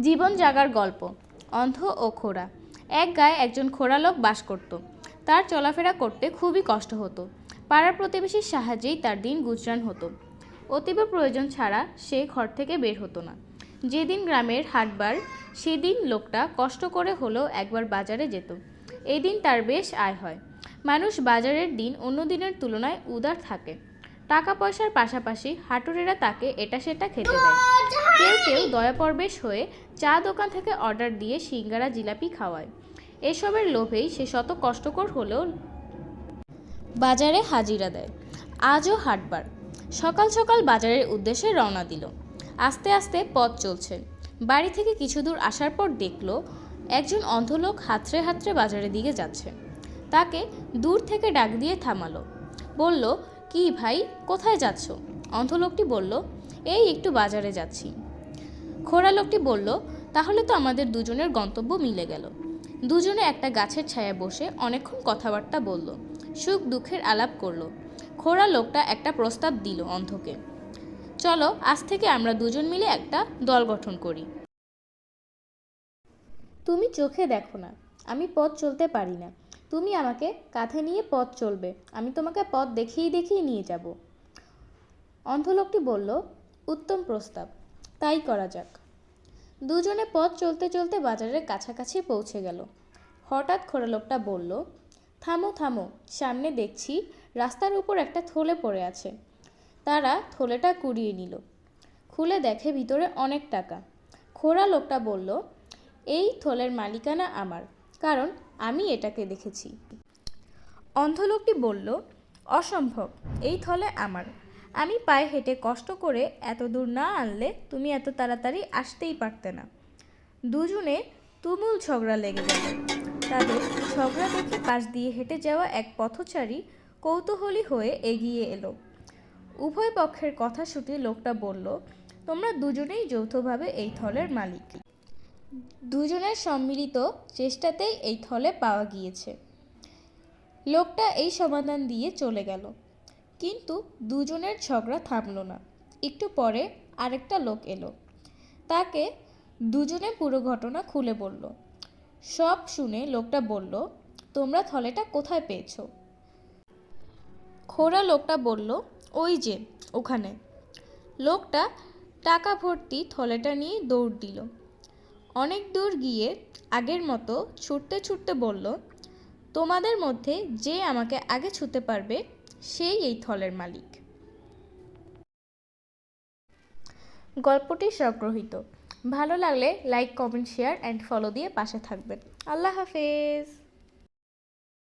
জীবন জাগার গল্প, অন্ধ ও খোড়া। এক গায়ে একজন খোড়া লোক বাস করত। তার চলাফেরা করতে খুবই কষ্ট হতো। পাড়ার প্রতিবেশীর সাহায্যেই তার দিন গুজরান হতো। অতীব প্রয়োজন ছাড়া সে ঘর থেকে বের হতো না। যেদিন গ্রামের হাটবার, সেদিন লোকটা কষ্ট করে হলেও একবার বাজারে যেত। এই দিন তার বেশ আয় হয়। মানুষ বাজারের দিন অন্য দিনের তুলনায় উদার থাকে। টাকা পয়সার পাশাপাশি হাটুরেরা তাকে এটা সেটা খেতে দেয়। কেউ কেউ দয়াপরবেশ হয়ে চা দোকান থেকে অর্ডার দিয়ে সিঙ্গারা, জিলাপি খাওয়ায়। এসবের লোভেই সে শত কষ্টকর হলেও বাজারে হাজিরা দেয়। আজও হাটবার। সকাল সকাল বাজারের উদ্দেশ্যে রওনা দিল। আস্তে আস্তে পথ চলছে। বাড়ি থেকে কিছু দূর আসার পর দেখল, একজন অন্ধলোক হাতড়ে হাতড়ে বাজারের দিকে যাচ্ছে। তাকে দূর থেকে ডাক দিয়ে থামালো। বলল কি ভাই? কোথায় যাচ্ছ? অন্ধলোকটি বলল, এই একটু বাজারে যাচ্ছি। খোড়া লোকটি বলল, তাহলে তো আমাদের দুজনের গন্তব্য মিলে গেল। দুজনে একটা গাছের ছায়া বসে অনেকক্ষণ কথাবার্তা বলল, সুখ দুঃখের আলাপ করল। খোড়া লোকটা একটা প্রস্তাব দিল অন্ধকে, চলো, আজ থেকে আমরা দুজন মিলে একটা দল গঠন করি। তুমি চোখে দেখো না, আমি পথ চলতে পারি না। তুমি আমাকে কাঁধে নিয়ে পথ চলবে। আমি তোমাকে পথ দেখিয়ে দেখিয়ে নিয়ে যাব। অন্ধলোকটি বলল, উত্তম প্রস্তাব। তাই করা যাক। দুজনে পথ চলতে চলতে বাজারের কাছাকাছি পৌঁছে গেল। হঠাৎ খোড়া লোকটা বলল, থামো থামো, সামনে দেখছি রাস্তার উপর একটা থলে পড়ে আছে। তারা থলেটা কুড়িয়ে নিল। খুলে দেখে ভিতরে অনেক টাকা। খোড়া লোকটা বলল, এই থলের মালিকানা আমার, কারণ আমি এটাকে দেখেছি। অন্ধলোকটি বলল, অসম্ভব, এই থলে আমার। আমি পায়ে হেঁটে কষ্ট করে এত দূর না আনলে তুমি এত তাড়াতাড়ি আসতেই পারতে না। দুজনে তুমুল ঝগড়া লেগে গেল। তাদের ঝগড়া দেখে পাশ দিয়ে হেঁটে যাওয়া এক পথচারী কৌতূহলী হয়ে এগিয়ে এলো। উভয় পক্ষের কথা শুনে লোকটা বলল, তোমরা দুজনেই যৌথভাবে এই থলের মালিক। দুজনের সম্মিলিত চেষ্টাতেই এই থলে পাওয়া গিয়েছে। লোকটা এই সমাধান দিয়ে চলে গেল। কিন্তু দুজনের ঝগড়া থামলো না। একটু পরে আরেকটা লোক এলো। তাকে দুজনে পুরো ঘটনা খুলে বলল। সব শুনে লোকটা বলল, তোমরা থলেটা কোথায় পেয়েছ? খোড়া লোকটা বলল, ওই যে, ওখানে। লোকটা টাকা ভর্তি থলেটা নিয়ে দৌড় দিল। অনেক দূর গিয়ে আগের মতো ছুটতে ছুটতে বলল, তোমাদের মধ্যে যে আমাকে আগে ছুতে পারবে, সেই এই থলের মালিক। গল্পটি সংগ্রহীত ভালো লাগলে like, comment, share, and follow দিয়ে পাশে থাকবেন। আল্লাহ হাফেজ।